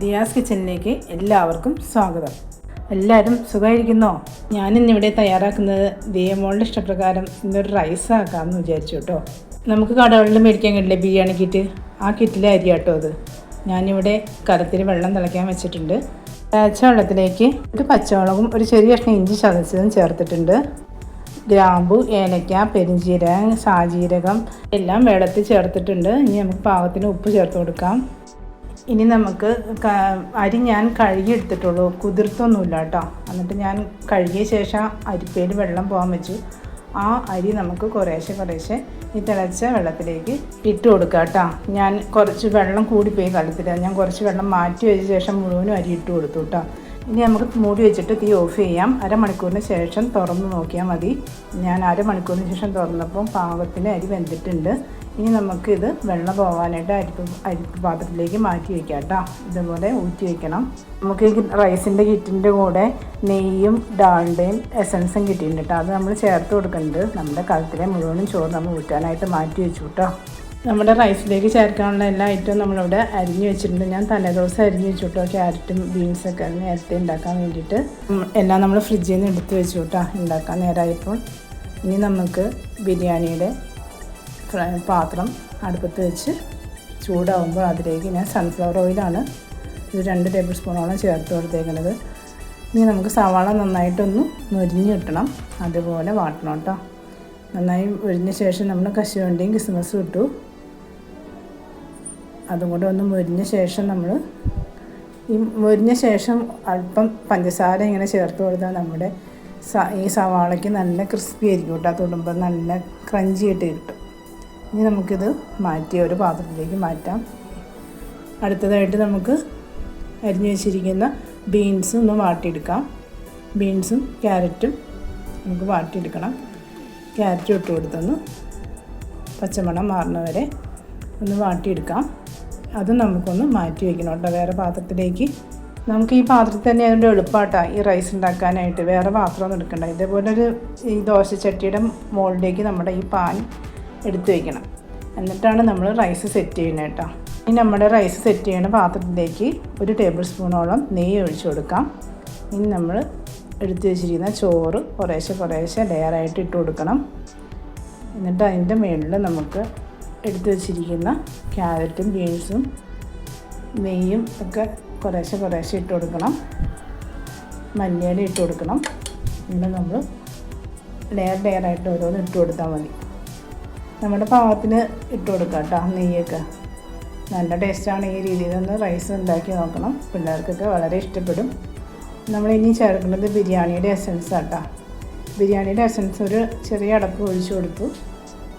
ദിയാസ് കിച്ചണിലേക്ക് എല്ലാവർക്കും സ്വാഗതം. എല്ലാവരും സുഖമായിരിക്കുന്നോ? ഞാനിന്നിവിടെ തയ്യാറാക്കുന്നത് ദിയമോളുടെ ഇഷ്ടപ്രകാരം ഇന്നൊരു റൈസ് ആക്കാമെന്ന് വിചാരിച്ചു കേട്ടോ. നമുക്ക് കടകളിൽ മേടിക്കാൻ കിട്ടില്ലേ ബിരിയാണി കിറ്റ് ആ കിറ്റിലെ അരി കേട്ടോ അത്. ഞാനിവിടെ കലത്തിൽ വെള്ളം തിളയ്ക്കാൻ വെച്ചിട്ടുണ്ട്. തിളച്ച വെള്ളത്തിലേക്ക് ഒരു പച്ചമുളകും ഒരു ചെറിയ കഷ്ണം ഇഞ്ചി ചതച്ചതും ചേർത്തിട്ടുണ്ട്. ഗ്രാമ്പു ഏലക്ക പെരിഞ്ചീരകം സാജീരകം എല്ലാം വെള്ളത്തിൽ ചേർത്തിട്ടുണ്ട്. ഇനി നമുക്ക് പാകത്തിന് ഉപ്പ് ചേർത്ത് കൊടുക്കാം. ഇനി നമുക്ക് അരി ഞാൻ കഴുകി എടുത്തിട്ടുള്ളൂ കുതിർത്തൊന്നുമില്ല കേട്ടോ. എന്നിട്ട് ഞാൻ കഴുകിയ ശേഷം അരിപ്പയിൽ വെള്ളം പോകാൻ വെച്ചു ആ അരി നമുക്ക് കുറേശ്ശെ കുറേശ്ശെ ഈ തിളച്ച വെള്ളത്തിലേക്ക് ഇട്ട് കൊടുക്കുക കേട്ടോ. ഞാൻ കുറച്ച് വെള്ളം കൂടിപ്പോയി കലത്തിൽ ഞാൻ കുറച്ച് വെള്ളം മാറ്റി വെച്ച ശേഷം മുഴുവനും അരി ഇട്ട് കൊടുത്തു കേട്ടോ. ഇനി നമുക്ക് മൂടി വെച്ചിട്ട് തീ ഓഫ് ചെയ്യാം. അരമണിക്കൂറിന് ശേഷം തുറന്ന് നോക്കിയാൽ മതി. ഞാൻ അരമണിക്കൂറിന് ശേഷം തുറന്നപ്പം പാകത്തിന് അരി വെന്തിട്ടുണ്ട്. ഇനി നമുക്കിത് വെള്ളം പോകാനായിട്ട് അരിപ്പ് അരിപ്പ് പാത്രത്തിലേക്ക് മാറ്റി വയ്ക്കാം കേട്ടോ. ഇതുപോലെ ഊറ്റി വയ്ക്കണം നമുക്ക് റൈസിന്റെ കിറ്റിന്റെ കൂടെ നെയ്യും ഡാളിന്റെയും എസൻസും കിട്ടിയിട്ടുണ്ട് കേട്ടോ. അത് നമ്മൾ ചേർത്ത് കൊടുക്കുന്നുണ്ട്. നമ്മുടെ കലത്തിലെ മുഴുവനും ചോറ് നമ്മൾ ഊറ്റാനായിട്ട് മാറ്റി വെച്ചു കേട്ടോ. നമ്മുടെ റൈസിലേക്ക് ചേർക്കാനുള്ള എല്ലാ ഐറ്റവും നമ്മളിവിടെ അരിഞ്ഞു വെച്ചിട്ടുണ്ട്. ഞാൻ തലേദിവസം അരിഞ്ഞു വെച്ചിട്ടോ. ക്യാരറ്റും ബീൻസൊക്കെ നേരത്തെ ഉണ്ടാക്കാൻ വേണ്ടിയിട്ട്. എല്ലാം നമ്മൾ ഫ്രിഡ്ജിൽ നിന്ന് എടുത്ത് വെച്ചു കേട്ടോ ഉണ്ടാക്കാൻ നേരമായപ്പോൾ ഇനി നമുക്ക് ബിരിയാണിയുടെ പാത്രം അടുപ്പത്ത് വെച്ച് ചൂടാവുമ്പോൾ അതിലേക്ക് ഞാൻ സൺഫ്ലവർ ഓയിലാണ് ഒരു രണ്ട് ടേബിൾ സ്പൂണോളം ചേർത്ത് കൊടുത്തേക്കുന്നത് ഇനി നമുക്ക് സവാള നന്നായിട്ടൊന്ന് മൊരിഞ്ഞ് കിട്ടണം. അതുപോലെ വാട്ടണം കേട്ടോ നന്നായി ഒഴിഞ്ഞ ശേഷം നമ്മൾ കശുവണ്ടിയും കിസ്മസും ഇട്ടു. അതും കൂടെ ഒന്ന് മുരിഞ്ഞ ശേഷം നമ്മൾ ഈ മുരിഞ്ഞ ശേഷം അല്പം പഞ്ചസാര ഇങ്ങനെ ചേർത്ത് കൊടുത്താൽ നമ്മുടെ ഈ സവാളയ്ക്ക് നല്ല ക്രിസ്പി ആയിരിക്കും കേട്ടോ. തൊടുമ്പോൾ നല്ല ക്രഞ്ചി ആയിട്ട് കിട്ടും. ഇനി നമുക്കിത് മാറ്റി ഒരു പാത്രത്തിലേക്ക് മാറ്റാം. അടുത്തതായിട്ട് നമുക്ക് അരിഞ്ഞു വെച്ചിരിക്കുന്ന ബീൻസ് ഒന്ന് വാട്ടിയെടുക്കാം. ബീൻസും ക്യാരറ്റും നമുക്ക് വാട്ടിയെടുക്കണം. ക്യാരറ്റ് ഇട്ട് കൊടുത്തൊന്ന് പച്ചമണം മാറുന്നവരെ ഒന്ന് വാട്ടിയെടുക്കാം. അത് നമുക്കൊന്ന് മാറ്റി വയ്ക്കണം കേട്ടോ. വേറെ പാത്രത്തിലേക്ക് നമുക്ക് ഈ പാത്രത്തിൽ തന്നെ അതിന്റെ എളുപ്പമായിട്ടാണ് ഈ റൈസ് ഉണ്ടാക്കാനായിട്ട്. വേറെ പാത്രമൊന്നും എടുക്കണ്ട. ഇതേപോലെ ഒരു ഈ ദോശച്ചട്ടിയുടെ മുകളിലേക്ക് നമ്മുടെ ഈ പാൻ എടുത്ത് വയ്ക്കണം എന്നിട്ടാണ് നമ്മൾ റൈസ് സെറ്റ് ചെയ്യുന്നത് കേട്ടോ. ഇനി നമ്മുടെ റൈസ് സെറ്റ് ചെയ്യുന്ന പാത്രത്തിലേക്ക് ഒരു ടേബിൾ സ്പൂണോളം നെയ്യ് ഒഴിച്ചു കൊടുക്കാം. ഇനി നമ്മൾ എടുത്തു വെച്ചിരിക്കുന്ന ചോറ് കുറേശ്ശെ കുറേശ്ശെ ലെയറായിട്ട് ഇട്ട് കൊടുക്കണം. എന്നിട്ട് അതിന്റെ മുകളിൽ നമുക്ക് എടുത്തു വെച്ചിരിക്കുന്ന ക്യാരറ്റും ബീൻസും നെയ്യും ഒക്കെ കുറേശ്ശെ കുറേശ്ശെ ഇട്ട് കൊടുക്കണം. മല്ലിയില ഇട്ട് കൊടുക്കണം. ഇങ്ങനെ നമ്മൾ ലെയർ ലെയറായിട്ട് ഓരോന്ന് ഇട്ട് കൊടുത്താൽ മതി. നമ്മുടെ പാകത്തിന് ഇട്ട് കൊടുക്കാം കേട്ടോ നെയ്യൊക്കെ. നല്ല ടേസ്റ്റാണ് ഈ രീതിയിൽ ഒന്ന് റൈസ് ഉണ്ടാക്കി നോക്കണം. പിള്ളേർക്കൊക്കെ വളരെ ഇഷ്ടപ്പെടും. നമ്മൾ ഇനി ചേർക്കുന്നത് ബിരിയാണിയുടെ എസൻസ് കേട്ടോ. ബിരിയാണിയുടെ എസൻസ് ഒരു ചെറിയ അടപ്പ് ഒഴിച്ചു കൊടുത്തു.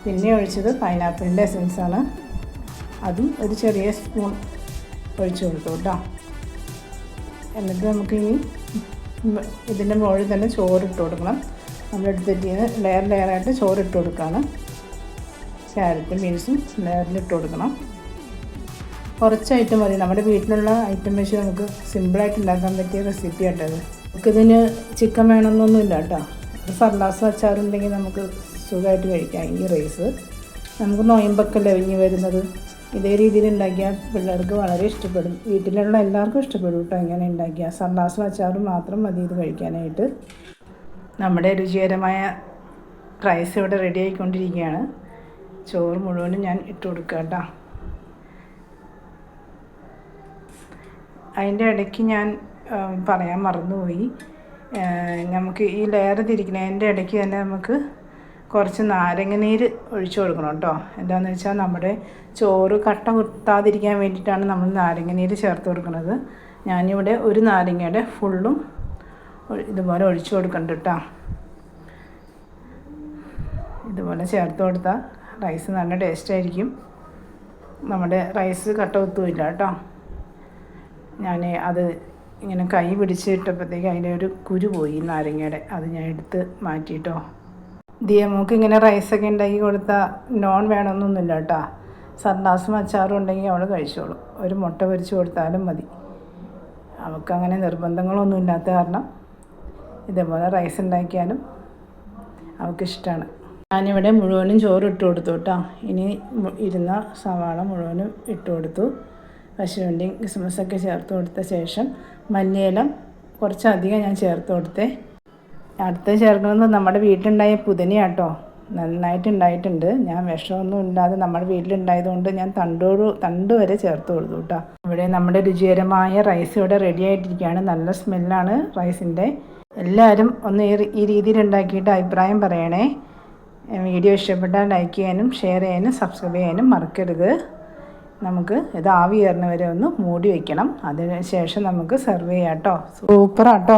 പിന്നെ ഒഴിച്ചത് പൈനാപ്പിളിന്റെ ആണ്. അതും ഒരു ചെറിയ സ്പൂൺ ഒഴിച്ചു കൊടുത്തു കേട്ടോ. എന്നിട്ട് നമുക്ക് ഇനി ഇതിന്റെ മുകളിൽ തന്നെ ചോറിട്ട് കൊടുക്കണം. നമ്മൾ എടുത്തിട്ട് ലെയർ ലെയറായിട്ട് ചോറ് ഇട്ട് കൊടുക്കുകയാണ് ക്യാരറ്റും ബീൻസും ലെയറിൽ ഇട്ട് കൊടുക്കണം. കുറച്ച് ഐറ്റം മതി. നമ്മുടെ വീട്ടിലുള്ള ഐറ്റം വെച്ച് നമുക്ക് സിമ്പിളായിട്ട് ഉണ്ടാക്കാൻ പറ്റിയ റെസിപ്പി ആട്ടത്. നമുക്കിതിന് ചിക്കൻ വേണമെന്നൊന്നുമില്ല കേട്ടോ. സർലാസ് അച്ചാറുണ്ടെങ്കിൽ നമുക്ക് സുഖമായിട്ട് കഴിക്കാം. ഈ റൈസ്. നമുക്ക് നോയമ്പൊക്കെ ലവിഞ്ഞ് വരുന്നത്. ഇതേ രീതിയിൽ ഉണ്ടാക്കിയാൽ പിള്ളേർക്ക് വളരെ ഇഷ്ടപ്പെടും. വീട്ടിലുള്ള എല്ലാവർക്കും ഇഷ്ടപ്പെടും കേട്ടോ ഇങ്ങനെ ഉണ്ടാക്കിയാൽ. സർലാസ് അച്ചാറ് മാത്രം മതി ഇത് കഴിക്കാനായിട്ട്. നമ്മുടെ രുചികരമായ റൈസ് ഇവിടെ റെഡി ആയിക്കൊണ്ടിരിക്കുകയാണ്. ചോറ് മുഴുവനും ഞാൻ ഇട്ട് കൊടുക്കുക കേട്ടോ. അതിന്റെ ഇടയ്ക്ക് ഞാൻ പറയാൻ മറന്നുപോയി. നമുക്ക് ഈ ലെയർ തിരിക്കുന്നതിന്റെ ഇടയ്ക്ക് തന്നെ നമുക്ക് കുറച്ച് നാരങ്ങ നീര് ഒഴിച്ചു കൊടുക്കണം കേട്ടോ. എന്താണെന്ന് വെച്ചാൽ നമ്മുടെ ചോറ് കട്ട കുത്താതിരിക്കാൻ വേണ്ടിയിട്ടാണ് നമ്മൾ നാരങ്ങ നീര് ചേർത്ത് കൊടുക്കുന്നത്. ഞാനിവിടെ ഒരു നാരങ്ങയുടെ ഫുള്ളും ഇതുപോലെ ഒഴിച്ചു കൊടുക്കണ്ട കേട്ടോ. ഇതുപോലെ ചേർത്ത് കൊടുത്താൽ റൈസ് നല്ല ടേസ്റ്റ് ആയിരിക്കും. നമ്മുടെ റൈസ് കട്ട കുത്തുമില്ല കേട്ടോ. ഞാൻ അത് ഇങ്ങനെ കൈ പിടിച്ചിട്ടപ്പോഴത്തേക്ക് അതിന്റെ ഒരു കുരു പോയി നാരങ്ങയുടെ. അത് ഞാൻ എടുത്ത് മാറ്റിയിട്ടോ ദിയമോക്ക് ഇങ്ങനെ റൈസൊക്കെ ഉണ്ടാക്കി കൊടുത്താൽ നോൺ വേണമെന്നൊന്നുമില്ല കേട്ടോ. സർദാസും അച്ചാറും ഉണ്ടെങ്കിൽ അവൾ കഴിച്ചോളും. ഒരു മുട്ട പൊരിച്ച് കൊടുത്താലും മതി. അവൾക്കങ്ങനെ നിർബന്ധങ്ങളൊന്നും ഇല്ലാത്ത കാരണം ഇതേപോലെ റൈസ് ഉണ്ടാക്കിയാലും അവൾക്കിഷ്ടമാണ് ഞാനിവിടെ മുഴുവനും ചോറ് ഇട്ട് കൊടുത്തു കേട്ടോ. ഇനി ഇരുന്ന സവാള മുഴുവനും ഇട്ട് കൊടുത്തു. കശുവണ്ടിയും കിസ്മസൊക്കെ ചേർത്ത് കൊടുത്ത ശേഷം മഞ്ഞയിലും കുറച്ചധികം ഞാൻ ചേർത്ത് കൊടുത്തേ. അടുത്ത് ചേർക്കുന്നത് നമ്മുടെ വീട്ടിലുണ്ടായ പുതിനയാട്ടോ. നന്നായിട്ടുണ്ടായിട്ടുണ്ട്. ഞാൻ വിഷമൊന്നും ഇല്ലാതെ നമ്മുടെ വീട്ടിലുണ്ടായതുകൊണ്ട് ഞാൻ തണ്ടോട് തണ്ട് വരെ ചേർത്ത് കൊടുത്തു കേട്ടോ. ഇവിടെ നമ്മുടെ രുചികരമായ റൈസ് ഇവിടെ റെഡി ആയിട്ടിരിക്കുകയാണ്. നല്ല സ്മെല്ലാണ് റൈസിന്റെ എല്ലാവരും ഒന്ന് ഈ രീതിയിൽ ഉണ്ടാക്കിയിട്ട് അഭിപ്രായം പറയണേ. വീഡിയോ ഇഷ്ടപ്പെട്ടാൽ ലൈക്ക് ചെയ്യാനും ഷെയർ ചെയ്യാനും സബ്സ്ക്രൈബ് ചെയ്യാനും മറക്കരുത്. നമുക്ക് ഇത് ആവി കയറുന്ന വരെ ഒന്ന് മൂടി വെക്കണം. അതിന് ശേഷം നമുക്ക് സെർവ് ചെയ്യാം കേട്ടോ സൂപ്പറാട്ടോ